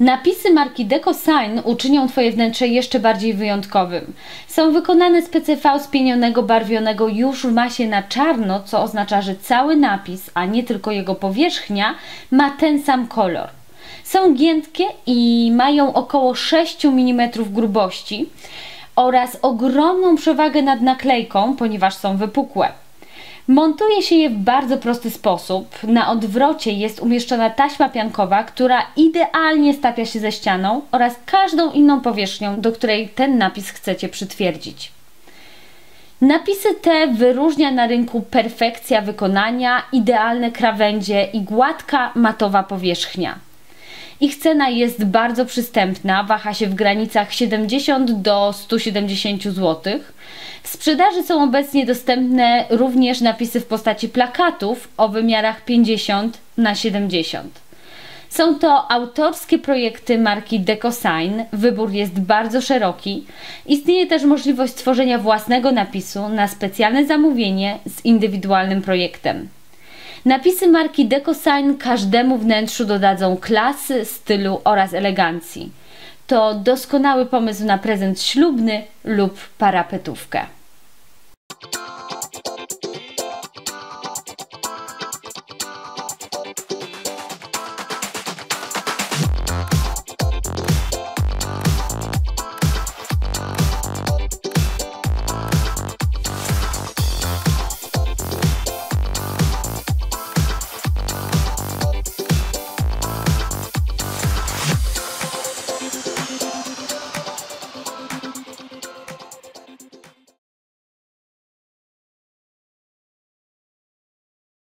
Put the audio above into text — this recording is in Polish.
Napisy marki DecoSign uczynią Twoje wnętrze jeszcze bardziej wyjątkowym. Są wykonane z PCV spienionego, barwionego już w masie na czarno, co oznacza, że cały napis, a nie tylko jego powierzchnia, ma ten sam kolor. Są giętkie i mają około 6 mm grubości oraz ogromną przewagę nad naklejką, ponieważ są wypukłe. Montuje się je w bardzo prosty sposób. Na odwrocie jest umieszczona taśma piankowa, która idealnie stapia się ze ścianą oraz każdą inną powierzchnią, do której ten napis chcecie przytwierdzić. Napisy te wyróżnia na rynku perfekcja wykonania, idealne krawędzie i gładka matowa powierzchnia. Ich cena jest bardzo przystępna, waha się w granicach 70 do 170 zł. W sprzedaży są obecnie dostępne również napisy w postaci plakatów o wymiarach 50 na 70. Są to autorskie projekty marki DecoSign, wybór jest bardzo szeroki. Istnieje też możliwość stworzenia własnego napisu na specjalne zamówienie z indywidualnym projektem. Napisy marki DecoSign każdemu wnętrzu dodadzą klasy, stylu oraz elegancji. To doskonały pomysł na prezent ślubny lub parapetówkę.